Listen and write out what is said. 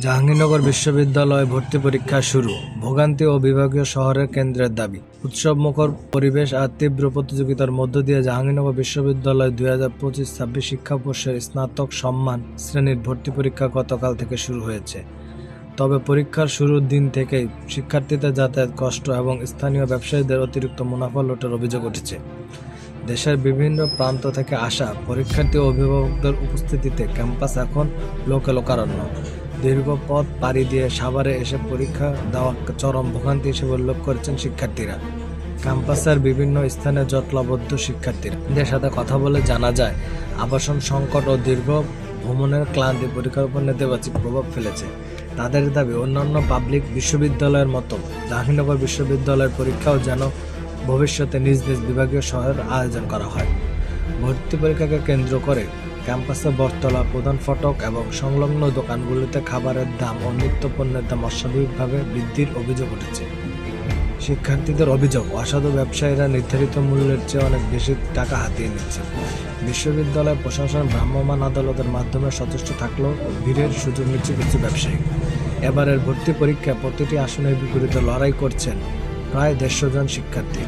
জাহাঙ্গীরনগর বিশ্ববিদ্যালয়ে ভর্তি পরীক্ষা শুরু। ভোগান্তি ও বিভাগীয় শহরের কেন্দ্রের দাবি। উৎসবমুখর পরিবেশ আর তীব্র প্রতিযোগিতার মধ্য দিয়ে জাহাঙ্গীরনগর বিশ্ববিদ্যালয় দুই হাজার পঁচিশ ছাব্বিশ শিক্ষাবর্ষের স্নাতক সম্মান শ্রেণির ভর্তি পরীক্ষা গতকাল থেকে শুরু হয়েছে। তবে পরীক্ষার শুরুর দিন থেকেই শিক্ষার্থীদের যাতায়াত কষ্ট এবং স্থানীয় ব্যবসায়ীদের অতিরিক্ত মুনাফা লুটের অভিযোগ উঠেছে। দেশের বিভিন্ন প্রান্ত থেকে আসা পরীক্ষার্থী ও অভিভাবকদের উপস্থিতিতে ক্যাম্পাস এখন লোকে লোকারণ্য দীর্ঘ পথ পাড়ি দিয়ে সাভারে এসে পরীক্ষা দেওয়া চরম ভোগান্তি হিসেবে উল্লেখ করেছেন শিক্ষার্থীরা। ক্যাম্পাসের বিভিন্ন স্থানে জটলাবদ্ধ শিক্ষার্থীরা। এদের সাথে কথা বলে জানা যায়, আবাসন সংকট ও দীর্ঘ ভ্রমণের ক্লান্তি পরীক্ষার উপর নেতিবাচক প্রভাব ফেলেছে। তাদের দাবি, অন্যান্য পাবলিক বিশ্ববিদ্যালয়ের মতো জাহাঙ্গীরনগর বিশ্ববিদ্যালয়ের পরীক্ষাও যেন ভবিষ্যতে নিজ নিজ বিভাগীয় শহরের আয়োজন করা হয়। ভর্তি পরীক্ষাকে কেন্দ্র করে ক্যাম্পাসে বটতলা, প্রধান ফটক এবং সংলগ্ন দোকানগুলিতে খাবারের দাম ও নিত্য পণ্যের দাম অস্বাভাবিকভাবে বৃদ্ধির অভিযোগ উঠেছে। শিক্ষার্থীদের অভিযোগ, অসাধু ব্যবসায়ীরা নির্ধারিত মূল্যের চেয়ে অনেক বেশি টাকা হাতিয়ে নিচ্ছে। বিশ্ববিদ্যালয় প্রশাসন ভ্রাম্যমাণ আদালতের মাধ্যমে সচেষ্ট থাকলেও ভিড়ের সুযোগ নিচ্ছে কিছু ব্যবসায়ী। এবারের ভর্তি পরীক্ষায় প্রতিটি আসনের বিপরীতে লড়াই করছেন প্রায় দেড়শো জন শিক্ষার্থী।